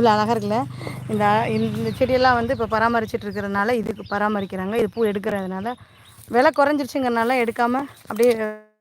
இவ்வளோ அழகாக இருக்குல்ல? இந்த இந்த செடியெல்லாம் வந்து இப்போ பராமரிச்சுட்டு இருக்கிறதுனால இதுக்கு பராமரிக்கிறாங்க. இது பூ எடுக்கிறதுனால. விலை குறைஞ்சிருச்சுங்கிறனால எடுக்காமல் அப்படியே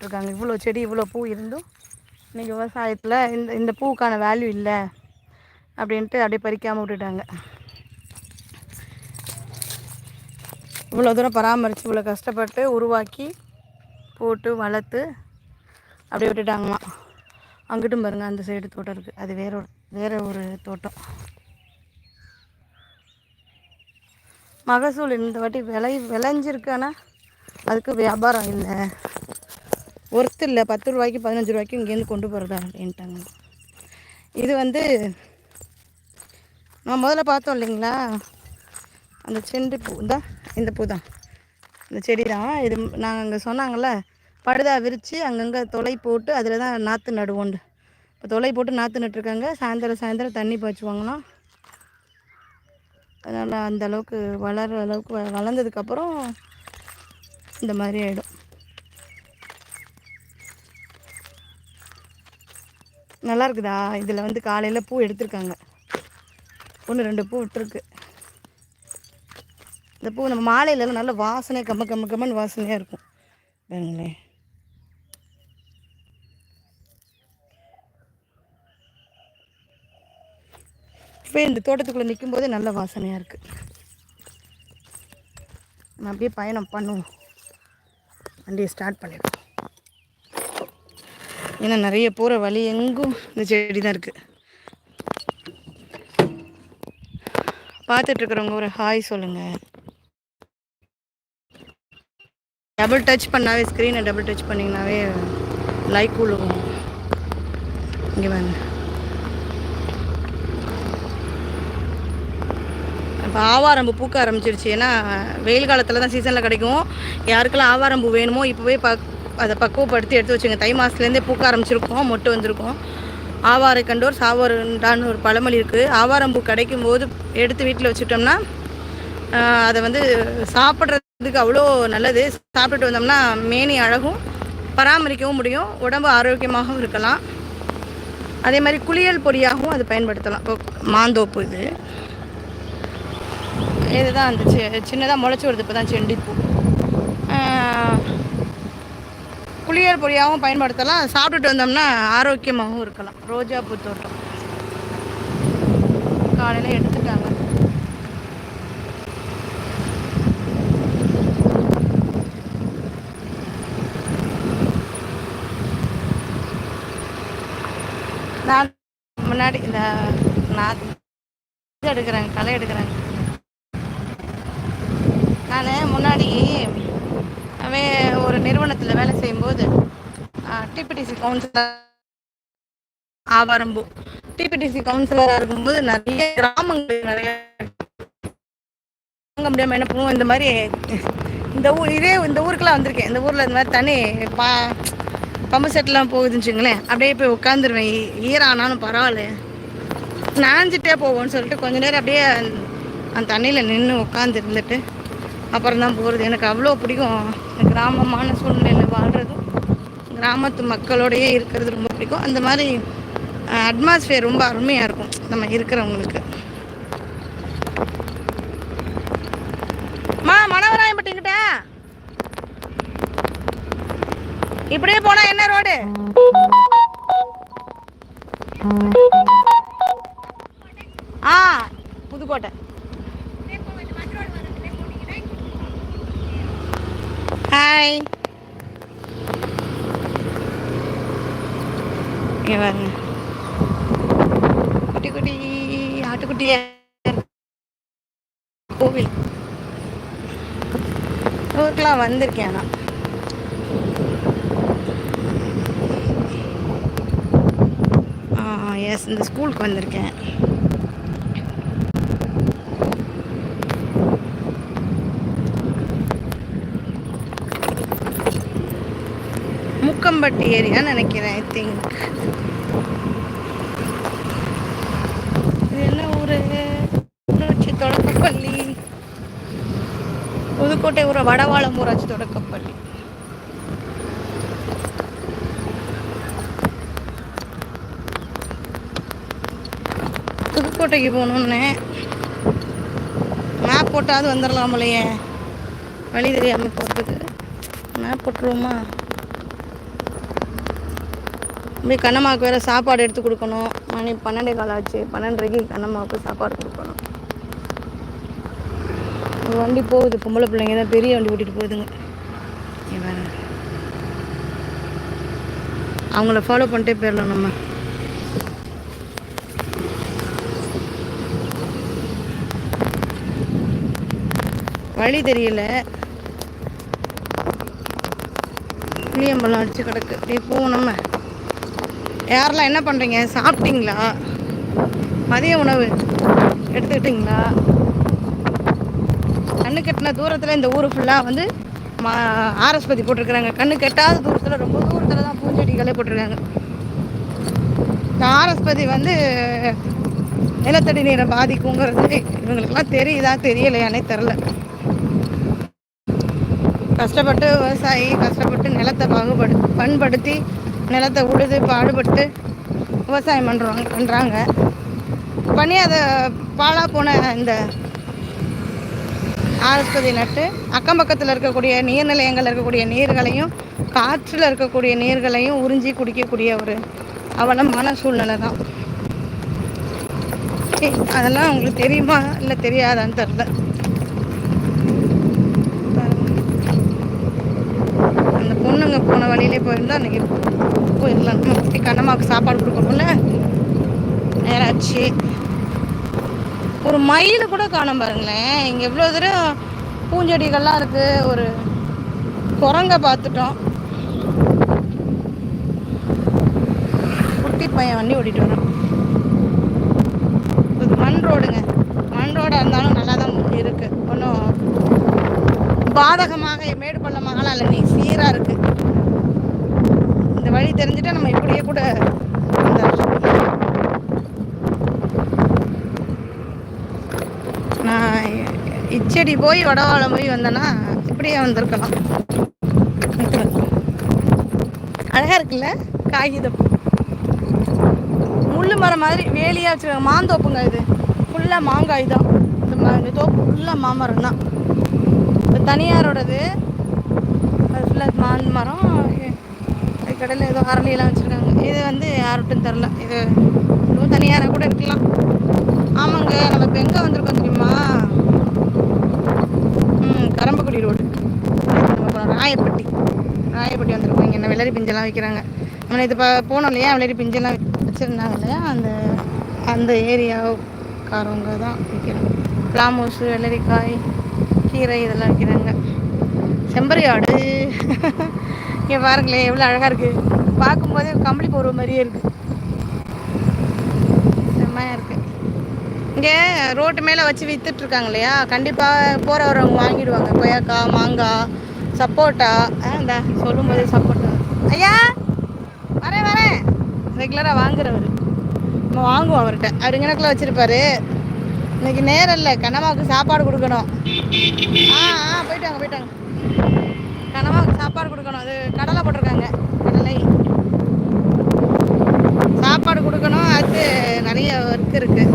இருக்காங்க இவ்வளோ செடி இவ்வளோ பூ இருந்தும் இன்றைக்கி விவசாயத்தில் இந்த இந்த பூவுக்கான வேல்யூ இல்லை அப்படின்ட்டு அப்படியே பறிக்காமல் விட்டுட்டாங்க. இவ்வளோ தூரம் பராமரித்து இவ்வளோ கஷ்டப்பட்டு உருவாக்கி போட்டு வளர்த்து அப்படியே விட்டுட்டாங்களாம். அங்கிட்டும் பாருங்கள் அந்த சைடு தோட்டம் இருக்குது அது வேற ஒரு வேறு ஒரு தோட்டம். மகசூல் இந்த வாட்டி விளை விளைஞ்சிருக்கு ஆனால் அதுக்கு வியாபாரம் இல்லை. ஒர்த்து இல்லை. பத்து ரூபாய்க்கு பதினஞ்சு ரூபாய்க்கு இங்கேருந்து கொண்டு போகிறதா அப்படின்ட்டாங்க. இது வந்து நம்ம முதல்ல பார்த்தோம் இல்லைங்களா? அந்த செண்டு பூ தான் இந்த பூ தான் இந்த செடி தான் இது நாங்கள் அங்கே சொன்னாங்கள்ல படுதா விரித்து அங்கங்கே தொலை போட்டு அதில் தான் நாற்று நடுவோண்டு. இப்போ தொலை போட்டு நாற்று நட்டுருக்காங்க. சாயந்தரம் சாயந்தரம் தண்ணி பாய்ச்சுவாங்களாம். அதனால் அந்த அளவுக்கு வளர்கிற அளவுக்கு வ- வளர்ந்ததுக்கப்புறம் இந்த மாதிரி ஆகிடும் நல்லா இருக்குதா? இதில் வந்து காலையில் பூ எடுத்திருக்காங்க. ஒன்று ரெண்டு பூ விட்டுருக்கு. இந்த பூ நம்ம மாலையிலலாம் நல்ல வாசனை கம்ம கம்ம கம்மன்னு வாசனையாக இருக்கும். பாருங்களேன். இப்போ இந்த தோட்டத்துக்குள்ளே நிற்கும் போது நல்ல வாசனையாக இருக்குது நம்ம அப்படியே பயணம் பண்ணுவோம். வண்டியை ஸ்டார்ட் பண்ணிடுவோம். ஏன்னா நிறைய போகிற வழி எங்கும் இந்த செடி தான் இருக்குது பார்த்துட்ருக்குறவங்க ஒரு ஹாய் சொல்லுங்கள் டபுள் டச் பண்ணாவே ஸ்க்ரீனை டபுள் டச் பண்ணிங்கனாவே லைக் விழுவும் இங்கே வாங்க இப்போ ஆவாரம்பு பூக்க ஆரம்பிச்சிருச்சு. ஏன்னா வெயில் காலத்தில் தான் சீசனில் கிடைக்கும். யாருக்கெல்லாம் ஆவாரம்பூ வேணுமோ இப்போவே பக் அதை பக்குவப்படுத்தி எடுத்து வச்சுங்க. தை மாதத்துலேருந்தே பூக்க ஆரம்பிச்சிருக்கோம் மொட்டு வந்திருக்கும். ஆவாரை கண்டோர் சாவாருண்டான்னு ஒரு பழமொழி இருக்குது ஆவாரம்பூ கிடைக்கும் போது எடுத்து வீட்டில் வச்சுட்டோம்னா அதை வந்து சாப்பிட்றதுக்கு அவ்வளோ நல்லது. சாப்பிட்டுட்டு வந்தோம்னா மேனி அழகும் பராமரிக்கவும் முடியும். உடம்பு ஆரோக்கியமாகவும் இருக்கலாம். அதே மாதிரி குளியல் பொடியாகவும் அது பயன்படுத்தலாம். இப்போ மாந்தோப்பு இது. இதுதான் அந்த சி- சின்னதாக முளைச்சி வருது இப்போ தான் செண்டிப்பூ குளியல் பொடியாகவும் பயன்படுத்தலாம். சாப்பிட்டுட்டு வந்தோம்னா ஆரோக்கியமாகவும் இருக்கலாம். ரோஜா பூ தோட்டம். காலையில் எடுத்துட்டாங்க. நான் முன்னாடி இந்த நான் எடுக்கிறேங்க களை எடுக்கிறேங்க நான் முன்னாடி அவன் ஒரு நிறுவனத்தில் வேலை செய்யும்போது டிபிடிசி கவுன்சிலர் ஆவாரம்பூ டிபிடிசி கவுன்சிலராக இருக்கும்போது நிறைய கிராமங்கள் நிறைய வாங்க முடியாமல் என்ன பண்ணுவோம்? இந்த மாதிரி இந்த ஊர் இதே இந்த ஊருக்குலாம் வந்திருக்கேன். இந்த ஊரில் இந்த மாதிரி தண்ணி பா பம்பு செட்லாம் போகுதுன்னு வச்சுங்களேன் அப்படியே போய் உட்காந்துருவேன் ஈரானாலும் பரவாயில்ல. நனைஞ்சிட்டே போவோம்னு சொல்லிட்டு கொஞ்ச நேரம் அப்படியே அந்த தண்ணியில் நின்று உட்காந்து இருந்துட்டு அப்புறம் தான் போகிறது எனக்கு அவ்வளோ பிடிக்கும். கிராமமான சூழ்நிலையில் வாழ்கிறதும் கிராமத்து மக்களோடையே இருக்கிறது ரொம்ப பிடிக்கும். அந்த மாதிரி அட்மாஸ்ஃபியர் ரொம்ப அருமையாக இருக்கும். நம்ம இருக்கிறவங்களுக்கு. ஊருக்கெலாம் வந்திருக்கேன் நான் எஸ் இந்த ஸ்கூலுக்கு வந்திருக்கேன். முக்கம்பட்டி ஏரியான்னு நினைக்கிறேன் ஐ திங்க் இது என்ன ஊரு ஊராட்சி தொடக்கப்பள்ளி புதுக்கோட்டை ஊர வடவாளம் ஊராட்சி தொடக்கப்பள்ளி. புதுக்கோட்டைக்கு போகணுன்னு மேப் போட்டாவது வந்துடலாம் இல்லையே வழி தெரியாமல் போகிறதுக்கு மேப் போட்டுருவோமா? போய் கண்ணம்மாவுக்கு வேறு சாப்பாடு எடுத்து கொடுக்கணும். மணி பன்னெண்டே கால் ஆச்சு. பன்னெண்டரைக்கு கண்ணம்மாவுக்கு சாப்பாடு கொடுக்கணும். வண்டி போகுது பொம்பளை பிள்ளைங்க தான் பெரிய வண்டி ஓட்டிகிட்டு போகுதுங்க. அவங்கள ஃபாலோ பண்ணிட்டே போயிடலாம் நம்ம. வழி தெரியல. புளியம்பழம் அடிச்சு கிடக்கு. அப்படியே போவோம் நம்ம. யாரெல்லாம் என்ன பண்ணுறீங்க சாப்பிட்டீங்களா? மதிய உணவு எடுத்துக்கிட்டிங்களா? கண்ணு கட்டின தூரத்தில் இந்த ஊர் ஃபுல்லாக வந்து மா ஆரஸ்பதி போட்டிருக்கிறாங்க. கண்ணு கெட்டாத தூரத்தில் ரொம்ப தூரத்தில் தான் பூஞ்செடிகளே போட்டிருக்காங்க. இந்த ஆரஸ்பதி வந்து நிலத்தடி நீரை பாதிக்குங்கிறது இவங்களுக்கெல்லாம் தெரியுதா தெரியலையானே தெரில கஷ்டப்பட்டு விவசாயி கஷ்டப்பட்டு நிலத்தை பாகுபடு பண்படுத்தி நிலத்தை உழுது பாடுபட்டு விவசாயம் பண்ணுறாங்க பண்ணுறாங்க பண்ணி அதை பாழாக போன இந்த ஆஸ்பதி நட்டு அக்கம் பக்கத்தில் இருக்கக்கூடிய நீர்நிலையங்கள் இருக்கக்கூடிய நீர்களையும் காற்றில் இருக்கக்கூடிய நீர்களையும் உறிஞ்சி குடிக்கக்கூடிய ஒரு அவலமான சூழ்நிலை தான். அதெல்லாம் உங்களுக்கு தெரியுமா? இல்லை தெரியாதான்னு தெரில அந்த பொண்ணுங்க போன வழியிலே போயிருந்தா அன்றைக்கி போயிடலாம் நம்ம கண்ணம்மாவுக்கு சாப்பாடு கொடுக்கணும்ல? நேராச்சு. ஒரு மயில் கூட காணும் பாருங்களேன். இங்கே எவ்வளோ தூரம் பூஞ்செடிகள்லாம் இருக்குது ஒரு குரங்க பார்த்துட்டோம். குட்டி பையன் வண்டி ஓடிட்டு வரோம் இது மண் ரோடுங்க. மண் ரோடாக இருந்தாலும் நல்லா தான் இருக்குது ஒன்றும் பாதகமாக மேடு பள்ளமாகலாம் இல்லை. நீ சீராக இருக்குது இந்த வழி தெரிஞ்சுட்டா நம்ம இப்படியே கூட வந்துடலாம். நான் செடி போய் வடவாளம் போய் வந்தேன்னா இப்படியே வந்திருக்கலாம். அழகாக இருக்குல்ல? காகிதம் முள்ளு மரம் மாதிரி வேலியாக வச்சுருக்காங்க மாந்தோப்புங்க இது. ஃபுல்லாக மாங்காய் தான். இந்த தோப்பு ஃபுல்லாக மாமரம் தான். இப்போ தனியாரோடது. அது ஃபுல்லாக மான் மரம் அது கடையில் ஏதோ அரளியெல்லாம் வச்சுருக்காங்க. இது வந்து யார்கிட்டும் தெரில. இது இதுவும் தனியாராக கூட இருக்கலாம். ஆமாங்க நம்ம இப்போ எங்கே வந்திருக்கோம் தெரியுமா? கரம்பக்குடி ரோடு. நம்ம ராயப்பட்டி. ராயப்பட்டி வந்திருக்கோம். இங்கே என்ன வெள்ளரி பிஞ்செல்லாம் வைக்கிறாங்க. நம்ம இது போனோம் இல்லையா? வெள்ளரி பிஞ்செல்லாம் வச்சுருந்தாங்க இல்லையா? அந்த அந்த ஏரியாக்காரவங்க தான் விற்கிறாங்க பிளாமூஸு வெள்ளரிக்காய் கீரை இதெல்லாம் விற்கிறாங்க செம்பரி ஆடு இங்கே பாருங்களேன் எவ்வளோ அழகாக இருக்குது பார்க்கும்போதே கம்பளி போடுற மாதிரியே இருக்குது செம்மையாக இருக்குது இங்கே ரோட்டு மேலே வச்சு வித்துட்டு இருக்காங்க இல்லையா கண்டிப்பாக போகிற வரவங்க வாங்கிடுவாங்க. கொய்யாக்காய் மாங்காய் சப்போட்டா. இந்த சொல்லும் சொல்லும்போது சப்போட்டா. ஐயா வரேன் வரேன். ரெகுலராக வாங்குறவர். நம்ம வாங்குவோம் அவர்கிட்ட. அவர் இங்கனக்குள்ள வச்சுருப்பாரு. இன்னைக்கு நேரம் இல்லை. கண்ணம்மாவுக்கு சாப்பாடு கொடுக்கணும். ஆ ஆ போயிட்டாங்க போயிட்டாங்க. கண்ணம்மாவுக்கு சாப்பாடு கொடுக்கணும். அது கடலை போட்டிருக்காங்க. கடலை. சாப்பாடு கொடுக்கணும். அது நிறைய ஒர்க் இருக்குது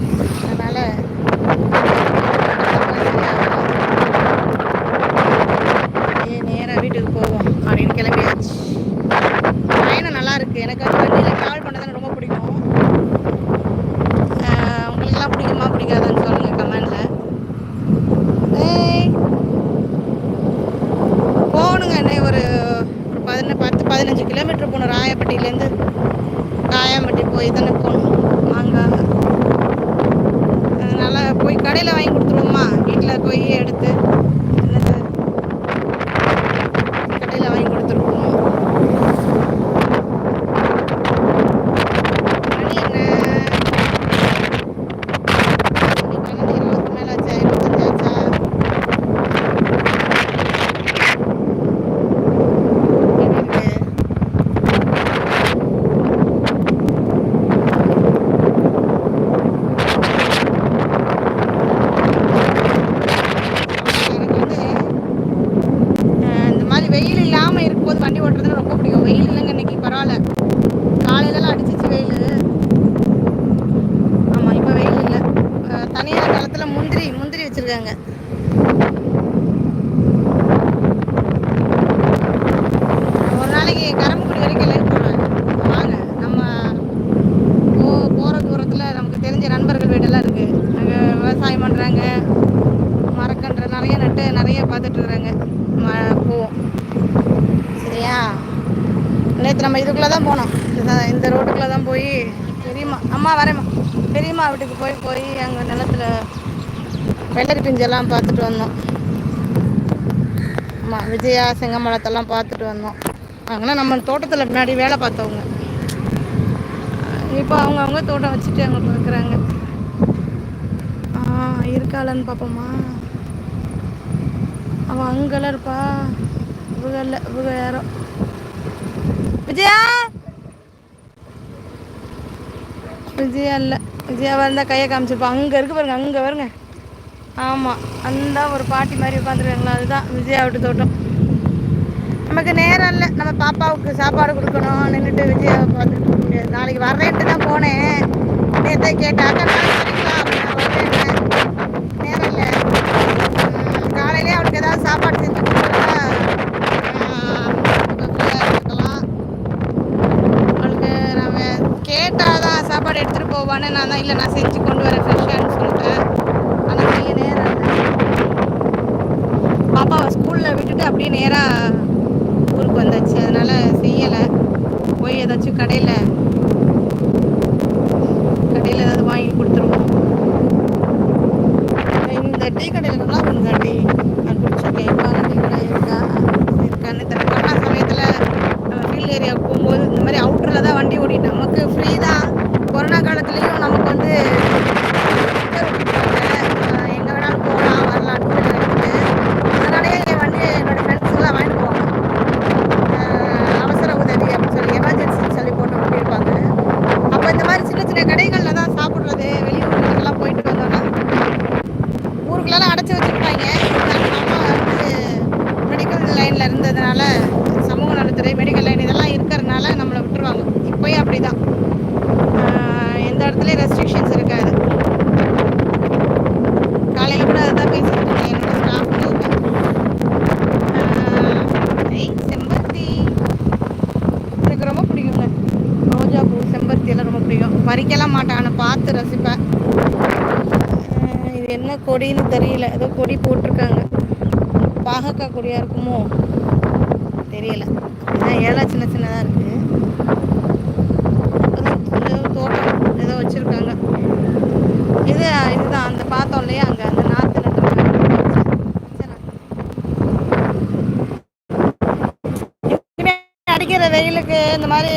வீட்டுக்கு போய் போய் அங்கே நிலத்துல வெள்ளரி பிஞ்செல்லாம் பார்த்துட்டு வந்தோம். ஆமாம் விஜயா செங்கமலத்தெல்லாம் பார்த்துட்டு வந்தோம். அங்கன்னா நம்ம தோட்டத்தில் முன்னாடி வேலை பார்த்தவங்க. இப்போ அவங்க அவங்க தோட்டம் வச்சுட்டு அங்கே பார்க்குறாங்க ஆ இருக்காளன்னு பார்ப்போமா அவன் அங்கெல்லாம் இருப்பா. இவங்க இல்லை இவங்க யாரோ விஜயா! விஜயா இல்லை விஜயா வந்தால் கையை காமிச்சிருப்பா. அங்கே இருக்கு பாருங்க அங்கே வருங்க ஆமாம் அந்த ஒரு பாட்டி மாதிரி உட்காந்துருக்காங்களா அதுதான் விஜயா விட்டு தோட்டம். நமக்கு நேரம் இல்லை. நம்ம பாப்பாவுக்கு சாப்பாடு கொடுக்கணும் நின்றுட்டு விஜயாவை பார்த்துட்டு போக முடியாது. நாளைக்கு வர்றேன்ட்டு தான் போனேன். நேற்று கேட்டாக்க இல்லை காலையிலே அவளுக்கு ஏதாவது சாப்பாடு செஞ்சு கொடுத்துருந்தா இருக்கலாம் அவளுக்கு நம்ம கேட்டால் தான் சாப்பாடு எடுத்துகிட்டு போவான்னு நான் தான் இல்லை நான் செஞ்சு கொண்டு வரேன் ஃப்ரெஷ்ஷான்னு சொல்லிட்டேன் ஆனால் நீங்கள் நேராக பாப்பாவை ஸ்கூலில் விட்டுட்டு அப்படியே நேராக ஊருக்கு வந்தாச்சு. அதனால் செய்யலை. போய் ஏதாச்சும் கடையில் கடையில் ஏதாவது வாங்கி கொடுத்துருவோம். இந்த டீ கடையில் நல்லா பண்ணுங்க டீ. நான் குடிச்சிருக்கேன். இப்போ டீ கடை இருக்கா? இருக்கான்னு தெரியல. கொரோனா சமயத்தில் நம்ம ஃபீல்ட் ஏரியாவுக்கு போகும்போது இந்த மாதிரி அவுட்டரில் தான் வண்டி ஓடிட்டு நமக்கு ஃப்ரீ பறிக்கலாம் மாட்டேன் பார்த்து ரசிப்பேன் இது என்ன கொடின்னு தெரியல. ஏதோ கொடி போட்டிருக்காங்க. பாகக்காய் கொடியாக இருக்குமோ? தெரியல. ஏன்னா ஏழை சின்ன சின்னதாக இருக்குது ஏதோ தோட்டம் ஏதோ வச்சுருக்காங்க. இது இதுதான். அந்த பார்த்தோம் இல்லையா? அங்கே அந்த நாற்று அடிக்கிற வெயிலுக்கு இந்த மாதிரி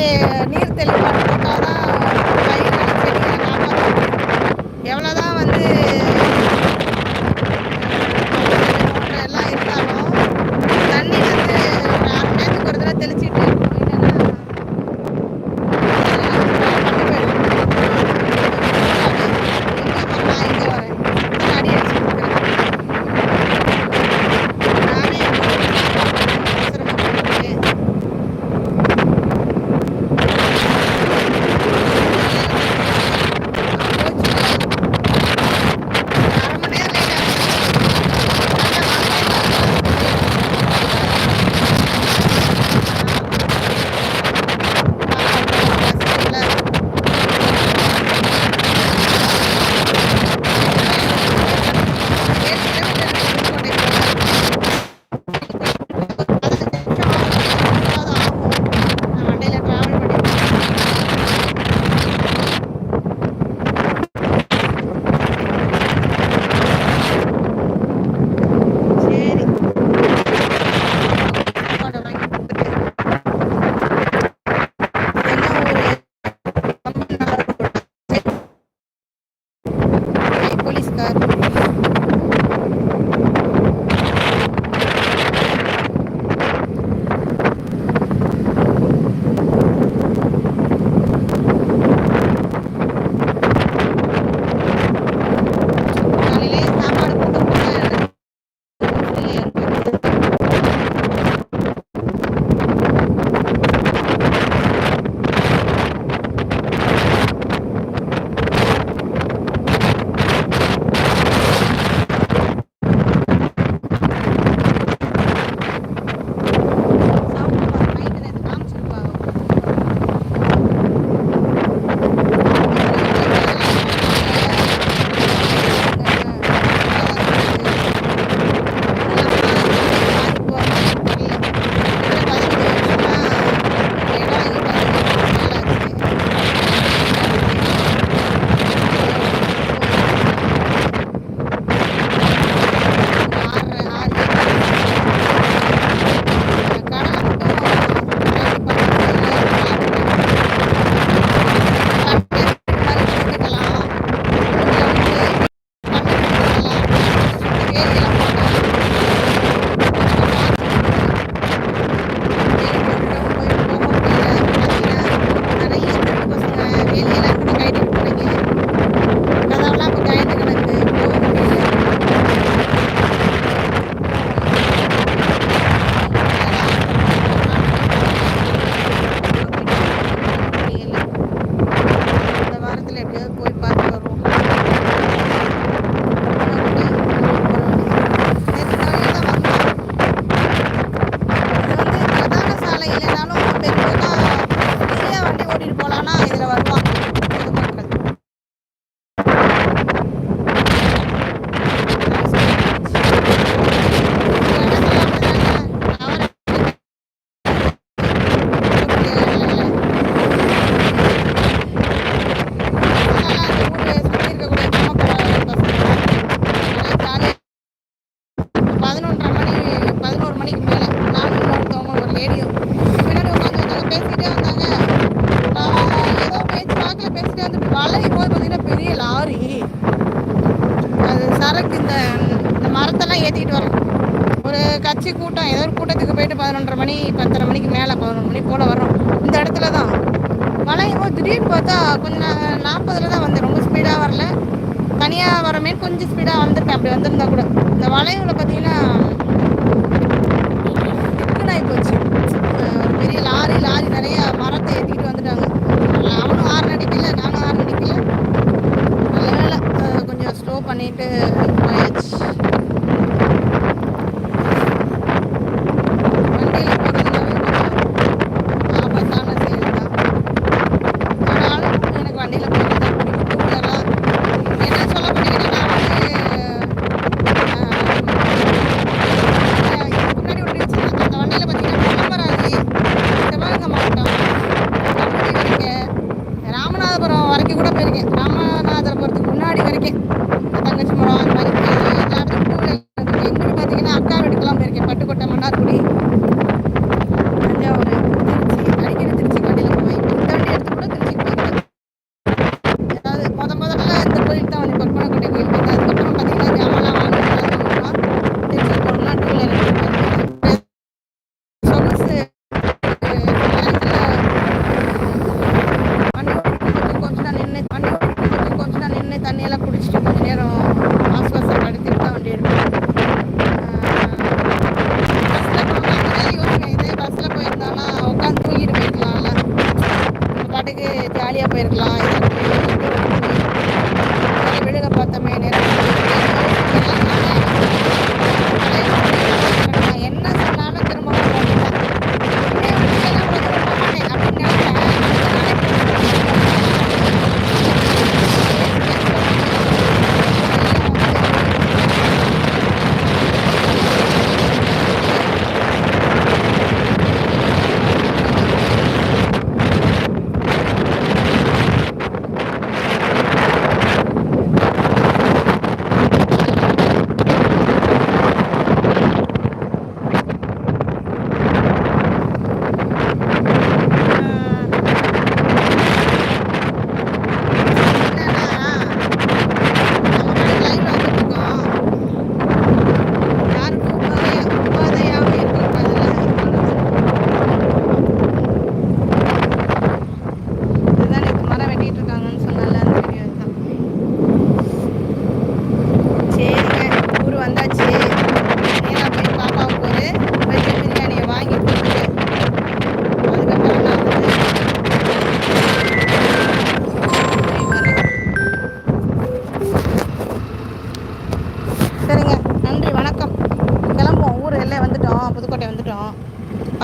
பதினொன்றரை மணி பத்தரை மணிக்கு மேலே பதினொரு மணி போல் வரும் இந்த இடத்துல தான். வளையும் திடீர்னு பார்த்தா கொஞ்சம் நாற்பதில் தான் வந்து ரொம்ப ஸ்பீடாக வரல. தனியாக வரமேன்னு கொஞ்சம் ஸ்பீடாக வந்திருக்கேன் அப்படி வந்திருந்தா கூட. இந்த வளைவில் பார்த்தீங்கன்னா திக்குனாகி போச்சு. ஒரு பெரிய லாரி லாரி நிறைய மரத்தை ஏற்றிக்கிட்டு வந்து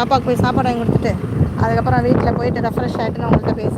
பாப்பாவுக்கு போய் சாப்பாடு வாங்கி கொடுத்துட்டு அதுக்கப்புறம் வீட்டில் போயிட்டு ரெஃப்ரெஷ் ஆகிட்டு நான் உங்கள்கிட்ட பேசுகிறேன்